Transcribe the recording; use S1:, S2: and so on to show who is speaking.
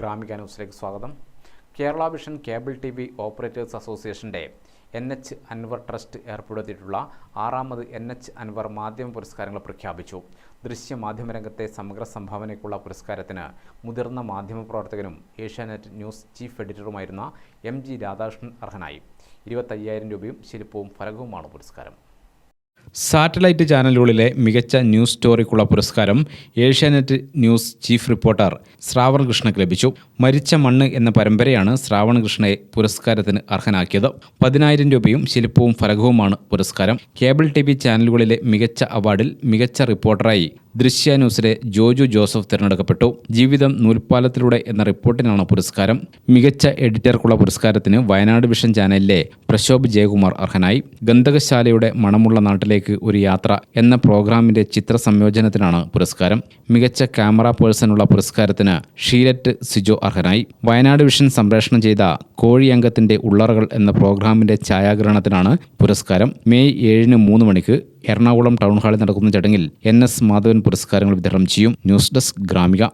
S1: ഗ്രാമിക ന്യൂസിലേക്ക് സ്വാഗതം. Kerala vision cable T V operators അസോസിയേഷന്റെ എൻ എച്ച് അൻവർ ട്രസ്റ്റ് ഏർപ്പെടുത്തിയിട്ടുള്ള ആറാമത് എൻ എച്ച് അൻവർ മാധ്യമ പുരസ്കാരങ്ങൾ പ്രഖ്യാപിച്ചു. ദൃശ്യ മാധ്യമരംഗത്തെ സമഗ്ര സംഭാവനയ്ക്കുള്ള പുരസ്കാരത്തിന് മുതിർന്ന മാധ്യമപ്രവർത്തകനും ഏഷ്യാനെറ്റ് ന്യൂസ് ചീഫ് എഡിറ്ററുമായിരുന്ന എം ജി രാധാകൃഷ്ണൻ അർഹനായി. ഇരുപത്തയ്യായിരം രൂപയും ശില്പവും ഫലകവുമാണ് പുരസ്കാരം.
S2: സാറ്റലൈറ്റ് ചാനലുകളിലെ മികച്ച ന്യൂസ് സ്റ്റോറിക്കുള്ള പുരസ്കാരം Asianet news chief reporter Shravan കൃഷ്ണയ്ക്ക് ലഭിച്ചു. മരിച്ച മണ്ണ് എന്ന പരമ്പരയാണ് ശ്രാവൺ കൃഷ്ണയെ പുരസ്കാരത്തിന് അർഹനാക്കിയത്. പതിനായിരം രൂപയും ശില്പവും ഫലകവുമാണ് പുരസ്കാരം. കേബിൾ ടി ചാനലുകളിലെ മികച്ച അവാർഡിൽ മികച്ച റിപ്പോർട്ടറായി ദൃശ്യ ന്യൂസിലെ ജോജു ജോസഫ് തിരഞ്ഞെടുക്കപ്പെട്ടു. ജീവിതം നൂൽപ്പാലത്തിലൂടെ എന്ന റിപ്പോർട്ടിനാണ് പുരസ്കാരം. മികച്ച എഡിറ്റർക്കുള്ള പുരസ്കാരത്തിന് വയനാട് വിഷൻ ചാനലിലെ പ്രശോഭ് ജയകുമാർ അർഹനായി. ഗന്ധകശാലയുടെ മണമുള്ള നാട്ടിലേക്ക് ഒരു യാത്ര എന്ന പ്രോഗ്രാമിന്റെ ചിത്ര സംയോജനത്തിനാണ് പുരസ്കാരം. മികച്ച ക്യാമറ പേഴ്സണുള്ള പുരസ്കാരത്തിന് ഷീലറ്റ് സിജോ അർഹനായി. വയനാട് വിഷൻ സംപ്രേഷണം ചെയ്ത കോഴിയംഗത്തിന്റെ ഉള്ളറകൾ എന്ന പ്രോഗ്രാമിന്റെ ഛായാഗ്രഹണത്തിനാണ് പുരസ്കാരം. മെയ് ഏഴിന് മൂന്ന് മണിക്ക് എറണാകുളം ടൗൺ ഹാളിൽ നടക്കുന്ന ചടങ്ങിൽ എൻ എസ് മാധവൻ പുരസ്കാരങ്ങൾ വിതരണം ചെയ്യും. News desk Gramika.